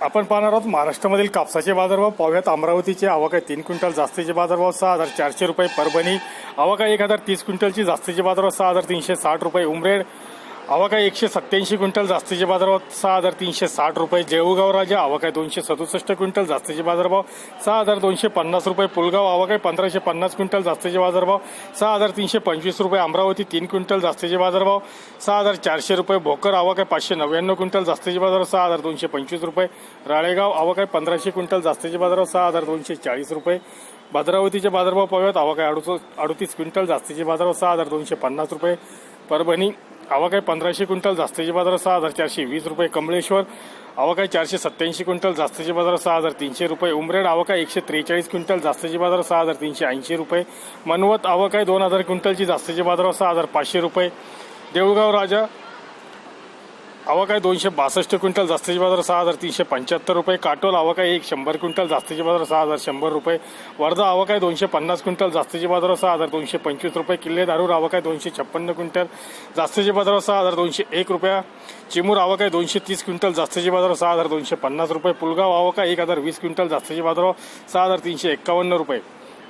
आपण पाहणार आहोत महाराष्ट्रामधील कापसाचे बाजारभाव पाहूयात. अमरावतीचे आवाका तीन क्विंटल जास्तीचे बाजारभाव सहा हजार चारशे रुपये. परभणी आवाका एक हजार तीस क्विंटलची. जास्तीचे बाजारभाव सहा हजार तीनशे साठ रुपये. उमरेड आवक एकशे सत्याऐंशी क्विंटल जास्तीचे बाजारभाव सहा हजार तीनशे साठ रुपये. जेऊगाव राजा आवक दोनशे सदुसष्ट क्विंटल जास्तीचे बाजारभाव सहा हजार दोनशे पन्नास रुपये. पुलगाव आवाकाय पंधराशे पन्नास क्विंटल जास्तीचे बाजारभाव सहा हजार तीनशे पंचवीस रुपये. अमरावती तीन क्विंटल जास्तीचे बाजारभाव सहा हजार चारशे रुपये. भोकर आवक आहे पाचशे नव्याण्णव क्विंटल जास्तीचे बाजारभाव सहा हजार दोनशे पंचवीस रुपये. राळेगाव आवक पंधराशे क्विंटल जास्तीचे बाजारभाव सहा हजार दोनशे चाळीस रुपये. भद्रावतीचे बाजारभाव पाहूयात आवक आहे अडुस अडतीस क्विंटल जास्तीचे बाजारभाव सहा हजार दोनशे पन्नास रुपये. परभणी आवक आहे पंधराशे क्विंटल जास्तीचे बाजार सहा हजार चारशे वीस रुपये कमळेश्वर. आवक आहे चारशे सत्याऐंशी क्विंटल जास्तीचे बाजार सहा हजार तीनशे रुपये उमरेड. आवक आहे एकशे त्रेचाळीस क्विंटल जास्तीचे बाजार सहा हजार तीनशे ऐंशी रुपये. मनवत आवक आहे दोन हजार क्विंटलची जास्तीचे बाजार सहा हजार पाचशे रुपये. देऊळगाव राजा आवक आहे दोनशे बासष्ट क्विंटल जास्तीचे बाजार सहा हजार तीनशे पंच्याहत्तर रुपये. काटोल आवक आहे एक शंभर क्विंटल जास्तीचे बाजार सहा हजार शंभर रुपये. वर्धा आवक आहे दोनशे पन्नास क्विंटल जास्तीचे बाजार सहा हजार दोनशे पंचवीस रुपये. किल्ले दारूर आवक आहे दोनशे छप्पन्न क्विंटल जास्तीचे बाजार सहा हजार दोनशे एक रुपया. चिमूर आवक आहे दोनशे तीस क्विंटल जास्तीचे बाजार सहा हजार दोनशे पन्नास रुपये. पुलगाव आवक आहे एक हजार वीस क्विंटल जास्तीचे बाजार सहा हजार तीनशे एक्कावन्न रुपये.